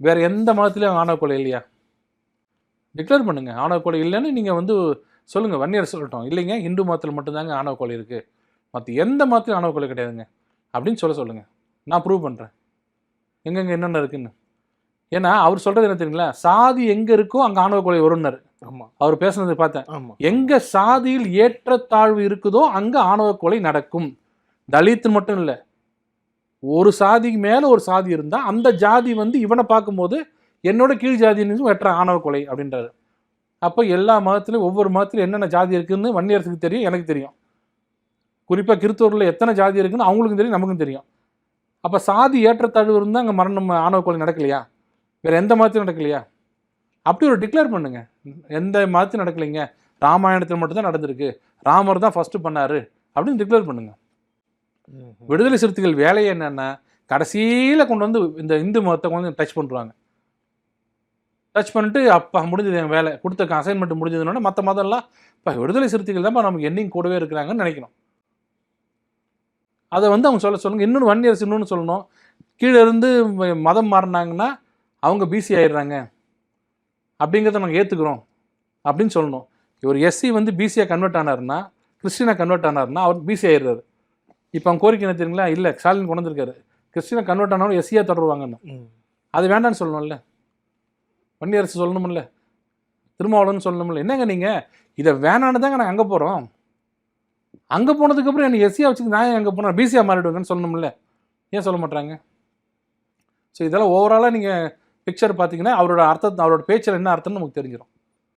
வேற எந்த மதத்துலையும் ஆணவ கொலை இல்லையா? டிக்ளேர் பண்ணுங்க. ஆணவ கொலை இல்லைன்னு நீங்கள் வந்து சொல்லுங்க. வன்னியர் சொல்லட்டும். இல்லைங்க இந்து மதத்தில் மட்டும்தாங்க ஆணவ கொலை இருக்குது மற்ற எந்த மதத்துலையும் ஆணவ கொலை கிடையாதுங்க. அப்படின்னு சொல்ல சொல்லுங்க. நான் ப்ரூவ் பண்ணுறேன் எங்கெங்க என்னென்ன இருக்குன்னு. ஏன்னா அவர் சொல்கிறது என்ன தெரியுங்களா? சாதி எங்கே இருக்கோ அங்கே ஆணவ கொலை வரும்னாரு. ஆமா. அவர் பேசுனது பார்த்தேன். ஆமா. எங்க சாதியில் ஏற்றத்தாழ்வு இருக்குதோ அங்க ஆணவ கொலை நடக்கும். தலித் மட்டும் இல்லை. ஒரு சாதிக்கு மேலே ஒரு சாதி இருந்தால் அந்த ஜாதி வந்து இவனை பார்க்கும்போது என்னோட கீழ் ஜாதின்னு வெட்டுற ஆணவ கொலை அப்படின்றாரு. அப்போ எல்லா மதத்துலையும் ஒவ்வொரு மதத்துலையும் என்னென்ன ஜாதி இருக்குன்னு வன்னியரசுக்கு தெரியும் எனக்கு தெரியும். குறிப்பாக கிறித்தூரில் எத்தனை ஜாதி இருக்குன்னு அவங்களுக்கும் தெரியும் நமக்கும் தெரியும். அப்போ சாதி ஏற்றத்தாழ்வு இருந்தால் அங்கே மரணம் ஆணவ கொலை நடக்கலையா? வேறு எந்த மதத்தையும் நடக்கலையா? அப்படி ஒரு டிக்ளேர் பண்ணுங்க. எந்த மதத்தையும் நடக்கலைங்க. ராமாயணத்தில் மட்டும்தான் நடந்திருக்கு. ராமர் தான் ஃபஸ்ட்டு பண்ணார் அப்படின்னு டிக்ளேர் பண்ணுங்கள் விடுதலை சிறுத்தைகள் வேலையை என்னன்னா கடைசியில் கொண்டு வந்து இந்த இந்து மதத்தை கொண்டு வந்து டச் பண்ணுறாங்க டச் பண்ணிட்டு அப்பா முடிஞ்சது என் வேலை. கொடுத்த அசைன்மெண்ட் முடிஞ்சதுனோட மற்ற மதம்லாம் இப்போ விடுதலை சிறுத்தைகள் தான் நமக்கு எண்ணிங் கூடவே இருக்கிறாங்கன்னு நினைக்கணும். அதை வந்து அவங்க சொல்ல சொல்லுங்கள் இன்னொன்று ஒன் இயர்ஸ் இன்னொன்று சொல்லணும். கீழே இருந்து மதம் மாறினாங்கன்னா அவங்க பிசி ஆயிடுறாங்க. அப்படிங்கிறத நாங்கள் ஏற்றுக்கிறோம் அப்படின்னு சொல்லணும். இவர் எஸ்சி வந்து பிசியாக கன்வெர்ட் ஆனாருன்னா கிறிஸ்டினாக கன்வெர்ட் ஆனாருன்னா அவர் பிசி ஆயிடுறாரு. இப்போ அவங்க கோரிக்கை என்ன தெரியுங்களா? இல்லை ஸ்டாலின் கொண்டு வந்திருக்காரு. கிறிஸ்டினா கன்வெர்ட் ஆனாலும் எஸ்சியாக தொடருவாங்கன்னு. அது வேண்டாம்னு சொல்லணும்ல. வன்னியரசு சொல்லணும்ல. திருமாவளவன் சொல்லணும்ல. என்னங்க நீங்கள் இதை வேணான்னு தாங்க நாங்கள் அங்கே போகிறோம் அங்கே போனதுக்கப்புறம் எனக்கு எஸ்சியாக வச்சுக்க நான் அங்கே போனேன்? பிசியாக மாறிடுவேங்கன்னு சொல்லணும்ல. ஏன் சொல்ல மாட்டாங்க ஸோ இதெல்லாம் ஓவராலாக நீங்கள் பிக்சர் பார்த்தீங்கன்னா அவரோட அர்த்தம் அவரோட பேச்சில் என்ன அர்த்தம்னு நமக்கு தெரிஞ்சிடும்